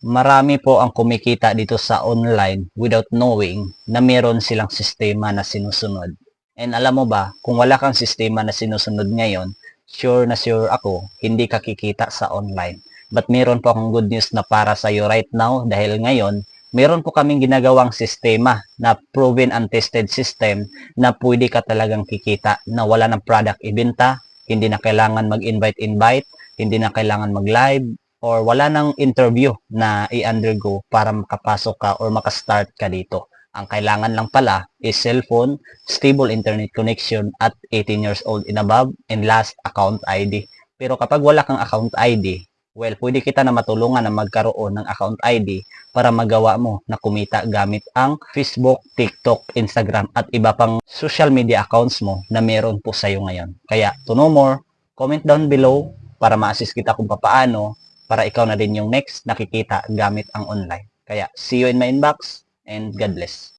marami po ang kumikita dito sa online without knowing na meron silang sistema na sinusunod. And alam mo ba, kung wala kang sistema na sinusunod ngayon, sure na sure ako, hindi ka kikita sa online. But meron po akong good news na para sa iyo right now dahil ngayon, meron po kaming ginagawang sistema na proven and tested system na pwede ka talagang kikita na wala ng product ibenta, hindi na kailangan mag-invite-invite, hindi na kailangan mag-live, or wala nang interview na i-undergo para makapasok ka or makastart ka dito. Ang kailangan lang pala is cellphone, stable internet connection at 18 years old and above, and last, account ID. Pero kapag wala kang account ID, well, pwede kita na matulungan na magkaroon ng account ID para magawa mo na kumita gamit ang Facebook, TikTok, Instagram at iba pang social media accounts mo na meron po sa'yo ngayon. Kaya, to know more, comment down below para ma-assist kita kung papaano para ikaw na din yung next nakikita gamit ang online. Kaya, see you in my inbox and God bless.